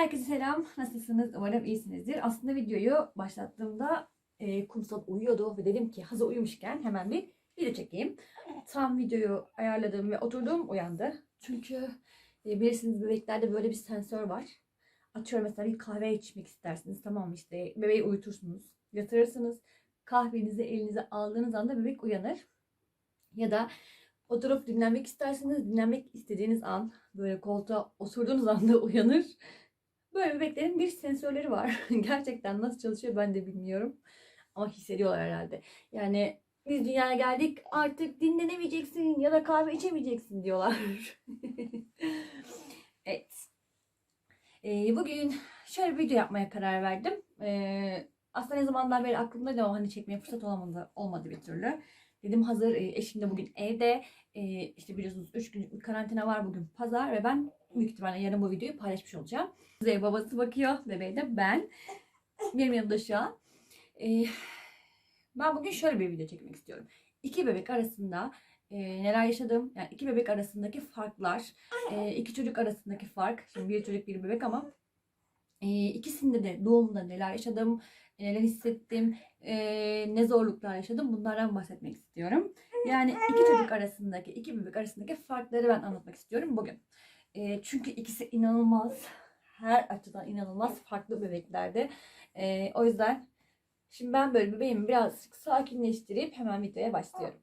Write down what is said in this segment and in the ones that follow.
Herkese selam. Nasılsınız? Umarım iyisinizdir. Aslında videoyu başlattığımda e, kumsal uyuyordu ve dedim ki hazır uyumuşken hemen bir video çekeyim. Tam videoyu ayarladım ve oturdum uyandı. Çünkü e, bilirsiniz bebeklerde böyle bir sensör var. Atıyorum mesela bir kahve içmek istersiniz. Tamam mı işte bebeği uyutursunuz. Yatırırsınız. Kahvenizi elinize aldığınız anda bebek uyanır. Ya da oturup dinlenmek isterseniz dinlenmek istediğiniz an böyle koltuğa oturduğunuz anda uyanır. Böyle bebeklerin bir sensörleri var. Gerçekten nasıl çalışıyor ben de bilmiyorum. Ama hissediyorlar herhalde. Yani biz dünyaya geldik artık dinlenemeyeceksin ya da kahve içemeyeceksin diyorlar. evet. Ee, bugün şöyle bir video yapmaya karar verdim. Ee, aslında ne zamandan beri aklımdaydı ama hani çekmeye fırsat olamadı, olmadı bir türlü. Dedim hazır e, eşim de bugün evde. E, işte biliyorsunuz 3 günlük bir karantina var bugün pazar ve ben büyük ihtimalle yarın bu videoyu paylaşmış olacağım. Kuzey babası bakıyor, bebeği de ben. Benim yanımda şu an. E, ben bugün şöyle bir video çekmek istiyorum. İki bebek arasında e, neler yaşadım, yani iki bebek arasındaki farklar, e, iki çocuk arasındaki fark. Şimdi bir çocuk bir bebek ama e, ikisinde de doğumda neler yaşadım, neler hissettim, e, ne zorluklar yaşadım bunlardan bahsetmek istiyorum. Yani iki çocuk arasındaki, iki bebek arasındaki farkları ben anlatmak istiyorum bugün. E, çünkü ikisi inanılmaz, her açıdan inanılmaz farklı bebeklerde. E, o yüzden şimdi ben böyle bebeğimi birazcık sakinleştirip hemen videoya başlıyorum.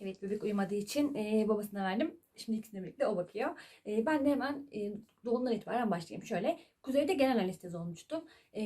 Evet bebek uyumadığı için e, babasına verdim. Şimdi ikisine birlikte o bakıyor. E, ben de hemen e, doğumdan itibaren başlayayım. Şöyle kuzeyde genel anestezi olmuştu. E,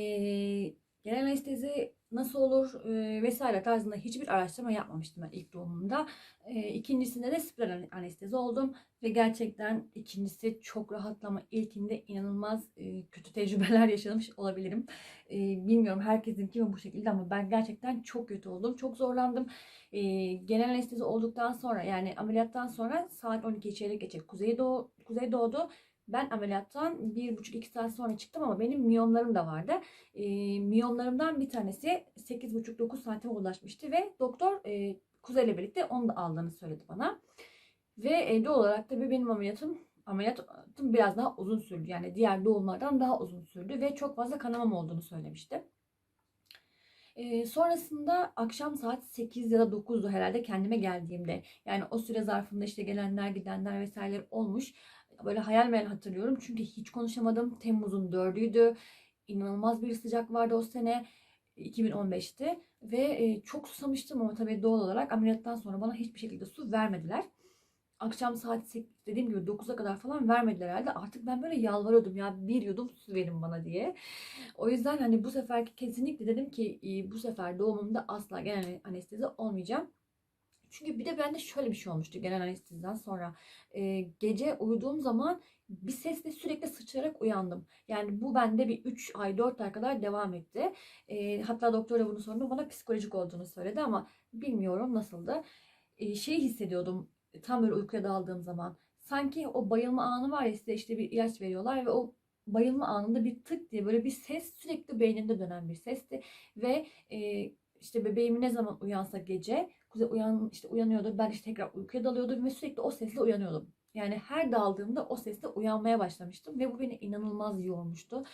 genel anestezi nasıl olur e, vesaire tarzında hiçbir araştırma yapmamıştım ben ilk doğumumda. E, ikincisinde de spiral anestezi oldum ve gerçekten ikincisi çok rahatlama. İlkinde inanılmaz e, kötü tecrübeler yaşamış olabilirim. E, bilmiyorum herkesin kimi bu şekilde ama ben gerçekten çok kötü oldum. Çok zorlandım. E, genel anestezi olduktan sonra yani ameliyattan sonra saat 12 çeyrek geçe kuzey, doğu, kuzey doğdu. Ben ameliyattan bir buçuk iki saat sonra çıktım ama benim miyomlarım da vardı. E, miyomlarımdan bir tanesi 8,5-9 santime ulaşmıştı ve doktor e, Kuzey'le birlikte onu da aldığını söyledi bana. Ve e, doğal olarak tabii benim ameliyatım ameliyatım biraz daha uzun sürdü. Yani diğer doğumlardan daha uzun sürdü ve çok fazla kanamam olduğunu söylemişti. E, sonrasında akşam saat 8 ya da 9'du herhalde kendime geldiğimde. Yani o süre zarfında işte gelenler gidenler vesaireler olmuş. Böyle hayal meyal hatırlıyorum. Çünkü hiç konuşamadım. Temmuz'un 4'üydü. İnanılmaz bir sıcak vardı o sene. 2015'ti. Ve e, çok susamıştım ama tabii doğal olarak ameliyattan sonra bana hiçbir şekilde su vermediler. Akşam saat 8 dediğim gibi 9'a kadar falan vermediler herhalde. Artık ben böyle yalvarıyordum ya bir yudum su verin bana diye. O yüzden hani bu sefer kesinlikle dedim ki bu sefer doğumumda asla genel anestezi olmayacağım. Çünkü bir de bende şöyle bir şey olmuştu genel anesteziden sonra. E, gece uyuduğum zaman bir sesle sürekli sıçrayarak uyandım. Yani bu bende bir 3 ay 4 ay kadar devam etti. E, hatta doktor da bunu sordu bana psikolojik olduğunu söyledi ama bilmiyorum nasıldı. E, şeyi hissediyordum tam böyle uykuya daldığım zaman. Sanki o bayılma anı var ya size işte bir ilaç veriyorlar ve o bayılma anında bir tık diye böyle bir ses sürekli beynimde dönen bir sesti ve e, işte bebeğimi ne zaman uyansa gece Kuzey uyan, işte uyanıyordu. Ben işte tekrar uykuya dalıyordum ve sürekli o sesle uyanıyordum. Yani her daldığımda o sesle uyanmaya başlamıştım ve bu beni inanılmaz yormuştu.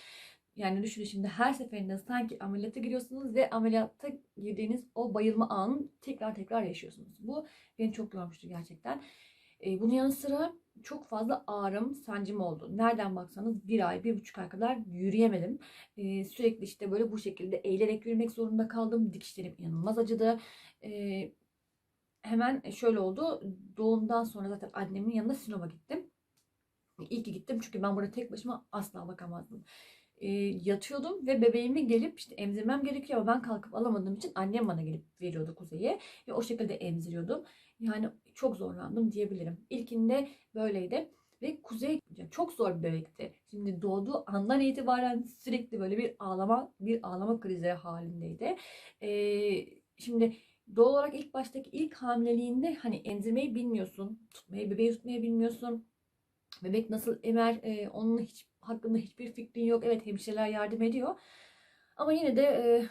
Yani düşünün şimdi her seferinde sanki ameliyata giriyorsunuz ve ameliyatta girdiğiniz o bayılma anını tekrar tekrar yaşıyorsunuz. Bu beni çok yormuştu gerçekten. E, bunun yanı sıra çok fazla ağrım, sancım oldu. Nereden baksanız bir ay, bir buçuk ay kadar yürüyemedim. E, sürekli işte böyle bu şekilde eğilerek yürümek zorunda kaldım. Dikişlerim inanılmaz acıdı. E, hemen şöyle oldu. Doğumdan sonra zaten annemin yanına Sinop'a gittim. İyi ki gittim çünkü ben burada tek başıma asla bakamazdım. E, yatıyordum ve bebeğimi gelip işte emzirmem gerekiyor ama ben kalkıp alamadığım için annem bana gelip veriyordu Kuzey'e ve o şekilde emziriyordum. Yani çok zorlandım diyebilirim. İlkinde böyleydi ve Kuzey çok zor bir bebekti. Şimdi doğduğu andan itibaren sürekli böyle bir ağlama bir ağlama krizleri halindeydi. Ee, şimdi doğal olarak ilk baştaki ilk hamileliğinde hani emzirmeyi bilmiyorsun, tutmayı bebeği tutmayı bilmiyorsun. Bebek nasıl emer e, onun hiç hakkında hiçbir fikrin yok. Evet hemşireler yardım ediyor. Ama yine de e,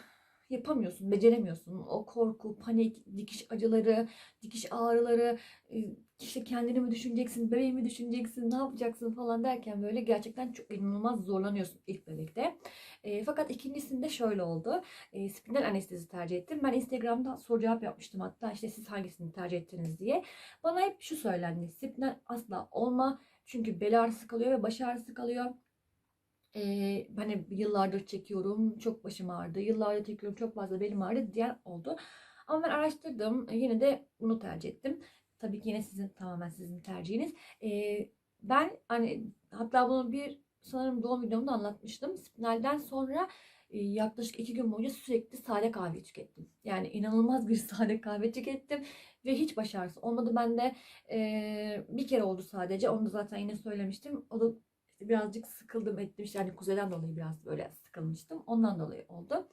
yapamıyorsun, beceremiyorsun. O korku, panik, dikiş acıları, dikiş ağrıları, e, işte kendini mi düşüneceksin, bebeği mi düşüneceksin, ne yapacaksın falan derken böyle gerçekten çok inanılmaz zorlanıyorsun ilk bebekte. E, fakat ikincisinde şöyle oldu. E, spinal anestezi tercih ettim. Ben Instagram'da soru cevap yapmıştım hatta işte siz hangisini tercih ettiniz diye. Bana hep şu söylendi. Spinal asla olma. Çünkü bel ağrısı kalıyor ve baş ağrısı kalıyor. Ee, hani yıllardır çekiyorum, çok başım ağrıdı, yıllardır çekiyorum, çok fazla belim ağrıdı diyen oldu. Ama ben araştırdım, yine de bunu tercih ettim. Tabii ki yine sizin tamamen sizin tercihiniz. Ee, ben hani hatta bunu bir sanırım doğum videomda anlatmıştım. Spinalden sonra e, yaklaşık iki gün boyunca sürekli sade kahve tükettim. Yani inanılmaz bir sade kahve tükettim ve hiç baş ağrısı olmadı bende. Ee, bir kere oldu sadece. Onu da zaten yine söylemiştim. O da birazcık sıkıldım ettim. İşte Yani kuzeyden dolayı biraz böyle sıkılmıştım. Ondan dolayı oldu.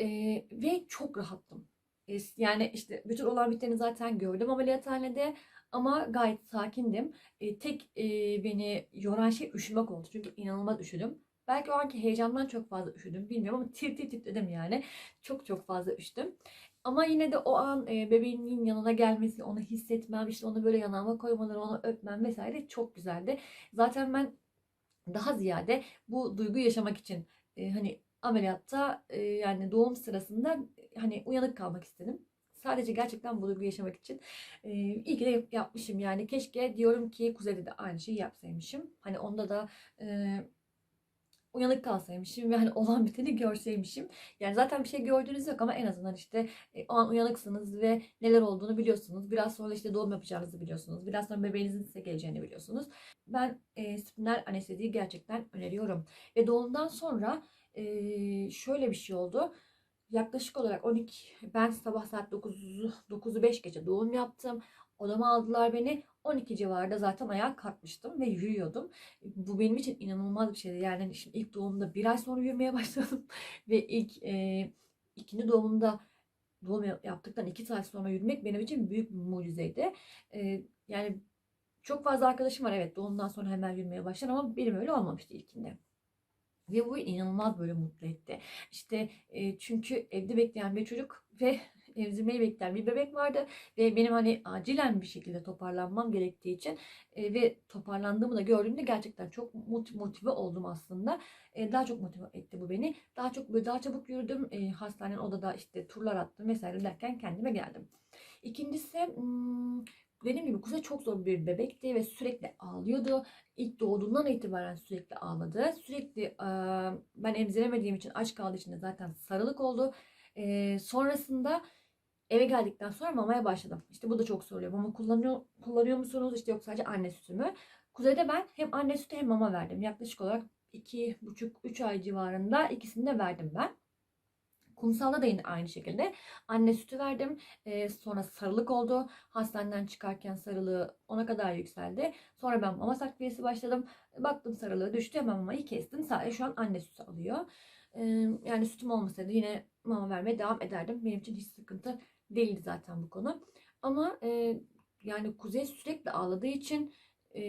Ee, ve çok rahattım. Ee, Yani işte bütün olan biteni zaten gördüm ameliyathanede. Ama gayet sakindim. Ee, tek e, beni yoran şey üşümek oldu. Çünkü inanılmaz üşüdüm. Belki o anki heyecandan çok fazla üşüdüm bilmiyorum ama tir tir titredim yani. Çok çok fazla üşüdüm. Ama yine de o an e, bebeğimin yanına gelmesi, onu hissetmem, işte onu böyle yanağıma koymaları, onu öpmem vesaire çok güzeldi. Zaten ben daha ziyade bu duyguyu yaşamak için e, hani ameliyatta e, yani doğum sırasında hani uyanık kalmak istedim. Sadece gerçekten bu duyguyu yaşamak için. E, iyi ki de yap- yapmışım yani. Keşke diyorum ki Kuzey'de de aynı şeyi yapsaymışım. Hani onda da e, uyanık kalsaymışım ve hani olan biteni görseymişim. Yani zaten bir şey gördüğünüz yok ama en azından işte e, o an uyanıksınız ve neler olduğunu biliyorsunuz. Biraz sonra işte doğum yapacağınızı biliyorsunuz. Biraz sonra bebeğinizin size geleceğini biliyorsunuz. Ben e, spinal anesteziyi gerçekten öneriyorum. Ve doğumdan sonra e, şöyle bir şey oldu. Yaklaşık olarak 12, ben sabah saat 9'u 9'u 5 gece doğum yaptım. Odama aldılar beni. 12 civarında zaten ayağa kalkmıştım ve yürüyordum. Bu benim için inanılmaz bir şeydi. Yani şimdi ilk doğumda bir ay sonra yürümeye başladım. ve ilk e, ikinci doğumda doğum yaptıktan iki saat sonra yürümek benim için büyük bir mucizeydi. E, yani çok fazla arkadaşım var evet doğumdan sonra hemen yürümeye başlar ama benim öyle olmamıştı ilkinde. Ve bu inanılmaz böyle mutlu etti. İşte e, çünkü evde bekleyen bir çocuk ve emzirmeyi bekleyen bir bebek vardı. Ve benim hani acilen bir şekilde toparlanmam gerektiği için e, ve toparlandığımı da gördüğümde gerçekten çok motive oldum aslında. E, daha çok motive etti bu beni. Daha çok böyle daha çabuk yürüdüm. E, hastanenin odada işte turlar attım vesaire derken kendime geldim. İkincisi hmm, dediğim gibi Kuzey çok zor bir bebekti ve sürekli ağlıyordu. İlk doğduğundan itibaren sürekli ağladı. Sürekli ben emziremediğim için aç kaldığı için de zaten sarılık oldu. Sonrasında eve geldikten sonra mamaya başladım. İşte bu da çok soruyor. Mama kullanıyor, kullanıyor musunuz? İşte yok sadece anne sütü mü? Kuzey'de ben hem anne sütü hem mama verdim. Yaklaşık olarak 2,5-3 ay civarında ikisini de verdim ben. Kumsalda da yine aynı şekilde anne sütü verdim. Ee, sonra sarılık oldu. Hastaneden çıkarken sarılığı ona kadar yükseldi. Sonra ben mama takviyesi başladım. Baktım sarılığı düştü hemen mamayı kestim. Sadece şu an anne sütü alıyor. Ee, yani sütüm olmasaydı yine mama vermeye devam ederdim. Benim için hiç sıkıntı değildi zaten bu konu. Ama e, yani Kuzey sürekli ağladığı için e,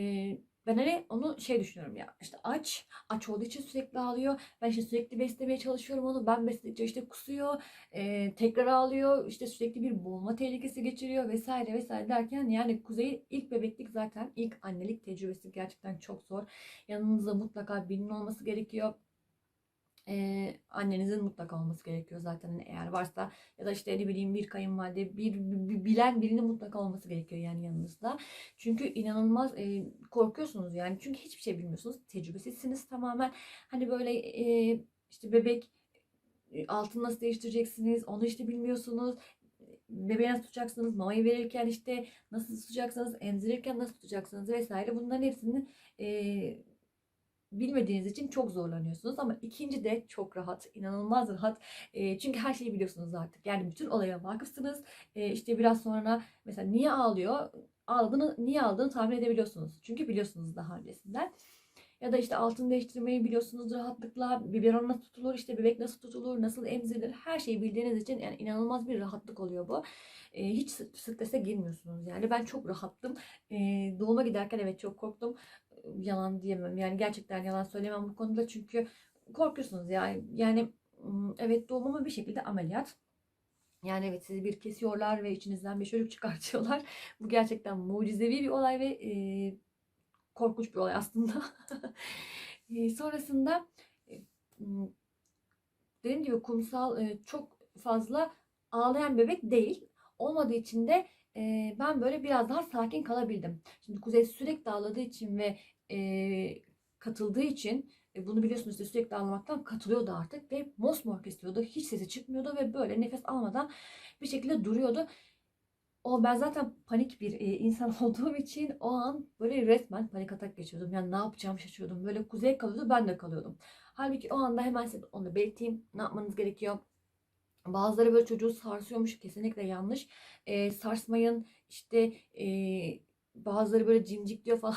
ben hani onu şey düşünüyorum ya işte aç, aç olduğu için sürekli ağlıyor. Ben işte sürekli beslemeye çalışıyorum onu. Ben besledikçe işte kusuyor, e, tekrar ağlıyor, işte sürekli bir boğulma tehlikesi geçiriyor vesaire vesaire derken yani Kuzey'in ilk bebeklik zaten ilk annelik tecrübesi gerçekten çok zor. Yanınızda mutlaka birinin olması gerekiyor. Ee, annenizin mutlaka olması gerekiyor zaten hani eğer varsa ya da işte ne bileyim bir kayınvalide bir, bir- bilen birinin mutlaka olması gerekiyor yani yanınızda. Çünkü inanılmaz e, korkuyorsunuz yani. Çünkü hiçbir şey bilmiyorsunuz. Tecrübesizsiniz tamamen. Hani böyle e, işte bebek e, altını nasıl değiştireceksiniz onu işte bilmiyorsunuz. Bebeğe nasıl tutacaksınız mamayı verirken işte nasıl tutacaksınız emzirirken nasıl tutacaksınız vesaire. Bunların hepsini e, bilmediğiniz için çok zorlanıyorsunuz ama ikinci de çok rahat, inanılmaz rahat. E, çünkü her şeyi biliyorsunuz artık. Yani bütün olaya vakıfsınız. E, işte biraz sonra mesela niye ağlıyor? Ağladığını, niye ağladığını tahmin edebiliyorsunuz. Çünkü biliyorsunuz daha öncesinden. Ya da işte altını değiştirmeyi biliyorsunuz rahatlıkla. Biberon nasıl tutulur, işte bebek nasıl tutulur, nasıl emzirilir. Her şeyi bildiğiniz için yani inanılmaz bir rahatlık oluyor bu. E, hiç strese girmiyorsunuz yani. Ben çok rahattım. E, doğuma giderken evet çok korktum yalan diyemem. Yani gerçekten yalan söylemem bu konuda çünkü korkuyorsunuz yani. Yani evet doğum ama bir şekilde ameliyat. Yani evet sizi bir kesiyorlar ve içinizden bir çocuk çıkartıyorlar. Bu gerçekten mucizevi bir olay ve e, korkunç bir olay aslında. E, sonrasında e, dediğim gibi kumsal e, çok fazla ağlayan bebek değil. Olmadığı için de e, ben böyle biraz daha sakin kalabildim. Şimdi Kuzey sürekli ağladığı için ve e, katıldığı için e, bunu biliyorsunuz işte sürekli ağlamaktan katılıyordu artık ve mosmor kesiyordu. Hiç sesi çıkmıyordu ve böyle nefes almadan bir şekilde duruyordu. O ben zaten panik bir e, insan olduğum için o an böyle resmen panik atak geçiyordum. Yani ne yapacağımı şaşırıyordum. Böyle kuzey kalıyordu ben de kalıyordum. Halbuki o anda hemen size onu belirteyim. Ne yapmanız gerekiyor? Bazıları böyle çocuğu sarsıyormuş. Kesinlikle yanlış. E, sarsmayın. İşte e, bazıları böyle cimcikliyor falan.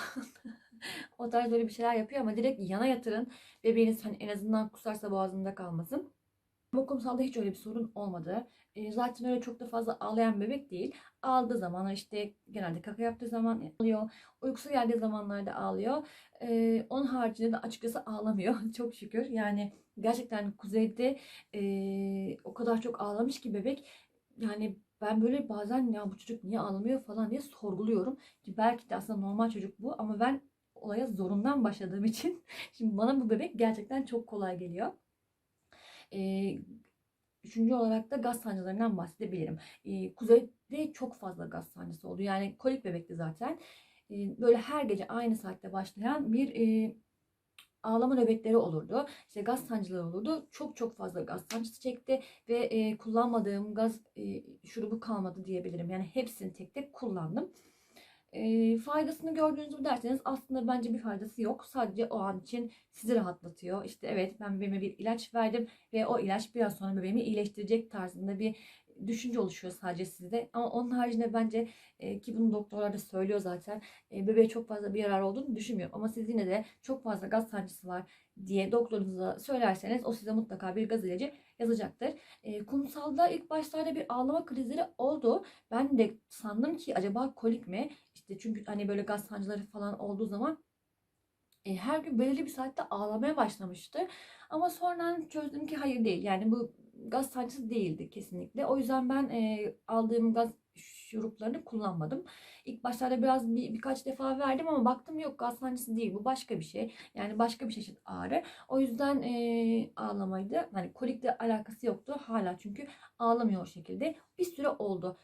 o tarz böyle bir şeyler yapıyor ama direkt yana yatırın. Bebeğiniz hani en azından kusarsa boğazında kalmasın. Bu kumsalda hiç öyle bir sorun olmadı. E, zaten öyle çok da fazla ağlayan bebek değil. Ağladığı zaman işte genelde kaka yaptığı zaman ağlıyor. Uykusu geldiği zamanlarda ağlıyor. E, onun haricinde de açıkçası ağlamıyor. çok şükür. Yani gerçekten kuzeyde e, o kadar çok ağlamış ki bebek. Yani ben böyle bazen ya bu çocuk niye ağlamıyor falan diye sorguluyorum. Ki belki de aslında normal çocuk bu ama ben olaya zorundan başladığım için şimdi bana bu bebek gerçekten çok kolay geliyor. Ee, üçüncü olarak da gaz sancılarından bahsedebilirim. Ee, kuzeyde çok fazla gaz sancısı oldu. Yani kolik bebekti zaten. Ee, böyle her gece aynı saatte başlayan bir e, ağlama nöbetleri olurdu. İşte gaz sancıları olurdu. Çok çok fazla gaz sancısı çekti ve e, kullanmadığım gaz e, şurubu kalmadı diyebilirim. Yani hepsini tek tek kullandım. E, faydasını gördüğünüz mü derseniz aslında bence bir faydası yok. Sadece o an için sizi rahatlatıyor. İşte evet ben bebeğime bir ilaç verdim ve o ilaç biraz sonra bebeğimi iyileştirecek tarzında bir düşünce oluşuyor sadece sizde. Ama onun haricinde bence e, ki bunu doktorlar da söylüyor zaten e, bebeğe çok fazla bir yarar olduğunu düşünmüyorum. Ama siz yine de çok fazla gaz sancısı var diye doktorunuza söylerseniz o size mutlaka bir gaz ilacı yazacaktır. E, kumsalda ilk başlarda bir ağlama krizleri oldu. Ben de sandım ki acaba kolik mi? İşte çünkü hani böyle gaz sancıları falan olduğu zaman e, her gün belirli bir saatte ağlamaya başlamıştı. Ama sonra çözdüm ki hayır değil. Yani bu gaz sancısı değildi kesinlikle. O yüzden ben e, aldığım gaz şuruplarını kullanmadım. İlk başlarda biraz bir, birkaç defa verdim ama baktım yok gaz sancısı değil bu başka bir şey. Yani başka bir çeşit ağrı. O yüzden e, ağlamaydı. Hani kolikle alakası yoktu hala çünkü ağlamıyor o şekilde. Bir süre oldu.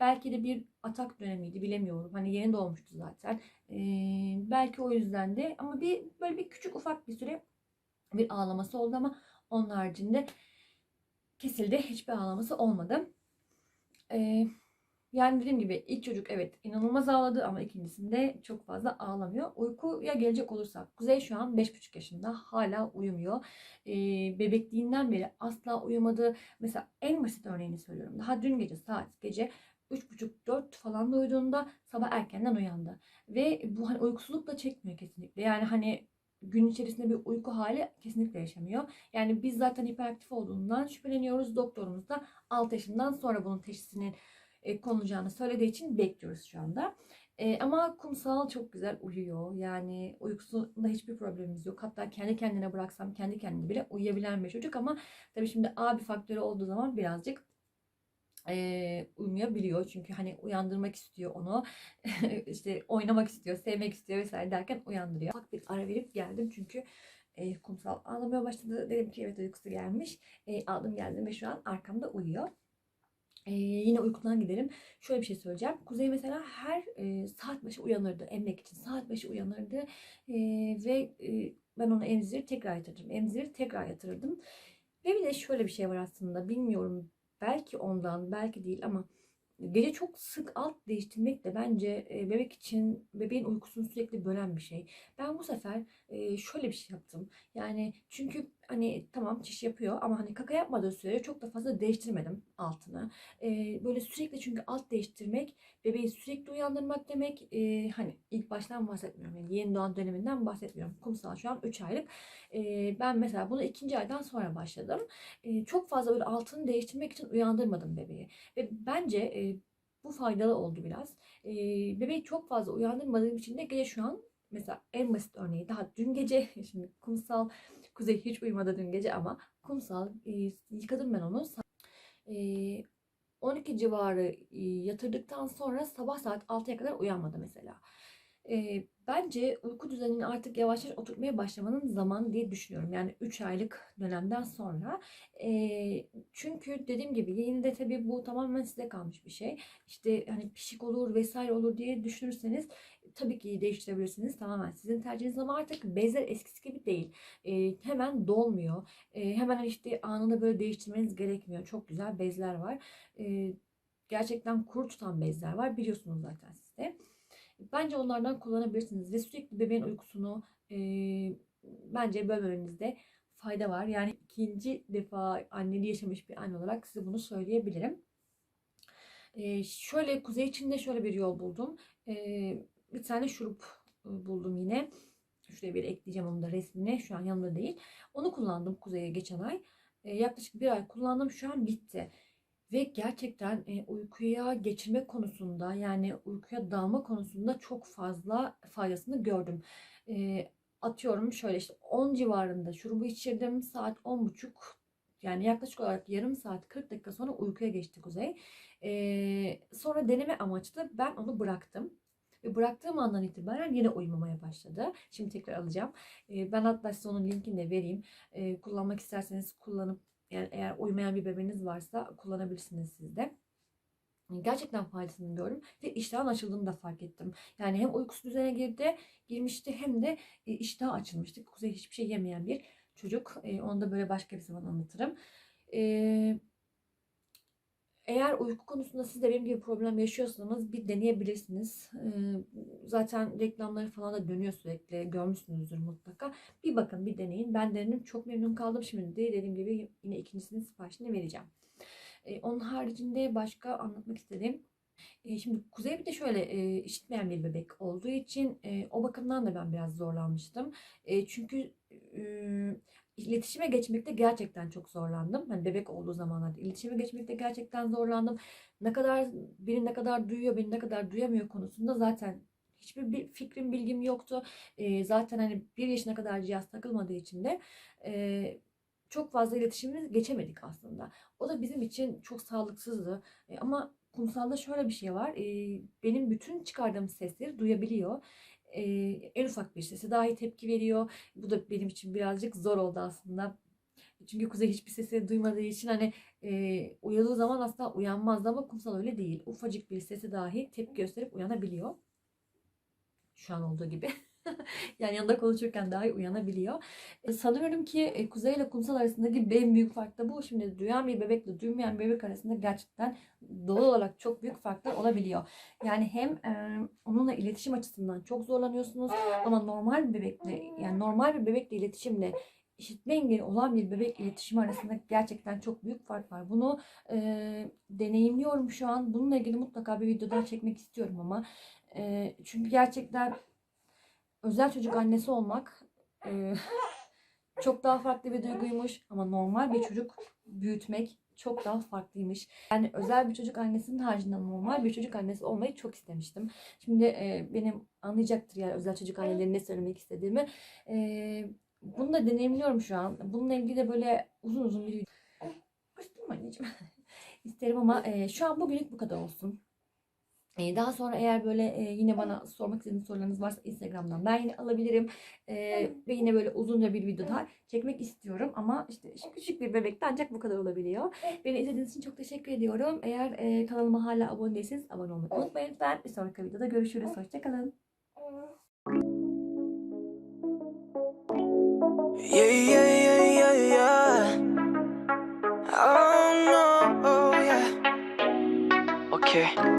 Belki de bir atak dönemiydi bilemiyorum. Hani yeni doğmuştu zaten. E, belki o yüzden de ama bir böyle bir küçük ufak bir süre bir ağlaması oldu ama onun haricinde kesildi. Hiçbir ağlaması olmadı. Ee, yani dediğim gibi ilk çocuk evet inanılmaz ağladı ama ikincisinde çok fazla ağlamıyor. Uykuya gelecek olursak Kuzey şu an 5,5 yaşında hala uyumuyor. Ee, bebekliğinden beri asla uyumadı. Mesela en basit örneğini söylüyorum. Daha dün gece saat gece 3.30-4 falan da uyuduğunda sabah erkenden uyandı. Ve bu hani uykusuzluk da çekmiyor kesinlikle. Yani hani gün içerisinde bir uyku hali kesinlikle yaşamıyor. Yani biz zaten hiperaktif olduğundan şüpheleniyoruz. Doktorumuz da 6 yaşından sonra bunun teşhisinin e, konulacağını söylediği için bekliyoruz şu anda. E, ama kumsal çok güzel uyuyor. Yani uykusunda hiçbir problemimiz yok. Hatta kendi kendine bıraksam kendi kendine bile uyuyabilen bir çocuk ama tabii şimdi A bir faktörü olduğu zaman birazcık e, uyumayabiliyor. Çünkü hani uyandırmak istiyor onu. işte oynamak istiyor, sevmek istiyor vesaire derken uyandırıyor. Ufak bir ara verip geldim çünkü e, kumsal ağlamaya başladı. Dedim ki evet uykusu gelmiş. E, aldım geldim ve şu an arkamda uyuyor. Ee, yine uykudan giderim. Şöyle bir şey söyleyeceğim. Kuzey mesela her e, saat başı uyanırdı emmek için. Saat başı uyanırdı e, ve e, ben onu emzirir tekrar yatırırdım. Emzirir tekrar yatırırdım. Ve bir de şöyle bir şey var aslında. Bilmiyorum belki ondan belki değil ama gece çok sık alt değiştirmek de bence e, bebek için bebeğin uykusunu sürekli bölen bir şey. Ben bu sefer e, şöyle bir şey yaptım. Yani çünkü hani tamam çiş yapıyor ama hani kaka yapmadığı sürece çok da fazla değiştirmedim altını. E, böyle sürekli çünkü alt değiştirmek bebeği sürekli uyandırmak demek. E, hani ilk baştan bahsetmiyorum. Yani yeni doğan döneminden bahsetmiyorum. Kumsal şu an 3 aylık. E, ben mesela bunu ikinci aydan sonra başladım. E, çok fazla böyle altını değiştirmek için uyandırmadım bebeği. Ve bence e, bu faydalı oldu biraz. E, bebeği çok fazla uyandırmadığım için de gece şu an mesela en basit örneği daha dün gece şimdi kumsal Kuzey hiç uyumadı dün gece ama kumsal e, yıkadım ben onu. E, 12 civarı e, yatırdıktan sonra sabah saat 6'ya kadar uyanmadı mesela. E, bence uyku düzenini artık yavaş yavaş oturtmaya başlamanın zamanı diye düşünüyorum. Yani 3 aylık dönemden sonra. E, çünkü dediğim gibi yine de tabii bu tamamen size kalmış bir şey. İşte hani pişik olur vesaire olur diye düşünürseniz tabii ki değiştirebilirsiniz. Tamamen sizin tercihiniz ama artık bezler eskisi gibi değil. E, hemen dolmuyor. E, hemen işte anında böyle değiştirmeniz gerekmiyor. Çok güzel bezler var. E, gerçekten kuru tutan bezler var. Biliyorsunuz zaten siz de. Bence onlardan kullanabilirsiniz ve sürekli bebeğin uykusunu e, bence bölmemenizde fayda var. Yani ikinci defa anneliği yaşamış bir anne olarak size bunu söyleyebilirim. E, şöyle kuzey içinde şöyle bir yol buldum. E, bir tane şurup e, buldum yine. Şuraya bir ekleyeceğim onu da resmine. Şu an yanımda değil. Onu kullandım kuzeye geçen ay. E, yaklaşık bir ay kullandım. Şu an bitti. Ve gerçekten e, uykuya geçirme konusunda yani uykuya dalma konusunda çok fazla faydasını gördüm. E, atıyorum şöyle işte 10 civarında şurubu içirdim. Saat 10.30 yani yaklaşık olarak yarım saat 40 dakika sonra uykuya geçti Kuzey. E, sonra deneme amaçlı ben onu bıraktım. Ve bıraktığım andan itibaren yine uyumamaya başladı. Şimdi tekrar alacağım. E, ben hatta size onun linkini de vereyim. E, kullanmak isterseniz kullanıp yani eğer uyumayan bir bebeğiniz varsa kullanabilirsiniz siz de. Gerçekten faydasını gördüm ve iştahın açıldığını da fark ettim. Yani hem uykusu düzene girdi, girmişti hem de e, iştah açılmıştı. Kuzey hiçbir şey yemeyen bir çocuk. Onu da böyle başka bir zaman anlatırım. E, eğer uyku konusunda siz de benim gibi problem yaşıyorsanız bir deneyebilirsiniz. Zaten reklamları falan da dönüyor sürekli. Görmüşsünüzdür mutlaka. Bir bakın bir deneyin. Ben denedim çok memnun kaldım. Şimdi de dediğim gibi yine ikincisinin siparişini vereceğim. Onun haricinde başka anlatmak istediğim Şimdi Kuzey bir de şöyle işitmeyen bir bebek olduğu için o bakımdan da ben biraz zorlanmıştım. Çünkü iletişime geçmekte gerçekten çok zorlandım. Hani bebek olduğu zamanlarda iletişime geçmekte gerçekten zorlandım. Ne kadar beni ne kadar duyuyor, beni ne kadar duyamıyor konusunda zaten hiçbir bir fikrim, bilgim yoktu. E, zaten hani bir yaşına kadar cihaz takılmadığı için de e, çok fazla iletişimimiz geçemedik aslında. O da bizim için çok sağlıksızdı. E, ama kumsalda şöyle bir şey var. E, benim bütün çıkardığım sesleri duyabiliyor e, en ufak bir sese dahi tepki veriyor. Bu da benim için birazcık zor oldu aslında. Çünkü Kuzey hiçbir sesi duymadığı için hani e, uyuduğu zaman asla uyanmazdı ama kumsal öyle değil. Ufacık bir sesi dahi tepki gösterip uyanabiliyor. Şu an olduğu gibi. yani yanında konuşurken dahi uyanabiliyor. E, sanıyorum ki e, kuzey ile kumsal arasındaki en büyük fark da bu. Şimdi duyan bir bebekle duymayan bebek arasında gerçekten doğal olarak çok büyük farklar olabiliyor. Yani hem e, onunla iletişim açısından çok zorlanıyorsunuz ama normal bir bebekle yani normal bir bebekle iletişimle işitme engeli olan bir bebek iletişimi arasında gerçekten çok büyük fark var. Bunu e, deneyimliyorum şu an. Bununla ilgili mutlaka bir videodan çekmek istiyorum ama e, çünkü gerçekten özel çocuk annesi olmak e, çok daha farklı bir duyguymuş ama normal bir çocuk büyütmek çok daha farklıymış. Yani özel bir çocuk annesinin haricinde normal bir çocuk annesi olmayı çok istemiştim. Şimdi e, benim anlayacaktır yani özel çocuk anneleri ne söylemek istediğimi. E, bunu da deneyimliyorum şu an. Bununla ilgili de böyle uzun uzun bir. Açtım anneciğim. İsterim ama e, şu an bugünlük bu kadar olsun. Ee, daha sonra eğer böyle e, yine bana sormak istediğiniz sorularınız varsa Instagram'dan ben yine alabilirim. Ee, ve yine böyle uzunca bir video daha çekmek istiyorum. Ama işte küçük bir bebekte ancak bu kadar olabiliyor. Beni izlediğiniz için çok teşekkür ediyorum. Eğer e, kanalıma hala abone değilseniz abone olmayı unutmayın. Ben bir sonraki videoda görüşürüz. Hoşçakalın. Yeah, yeah, yeah, yeah, yeah. Oh no, oh yeah. Okay.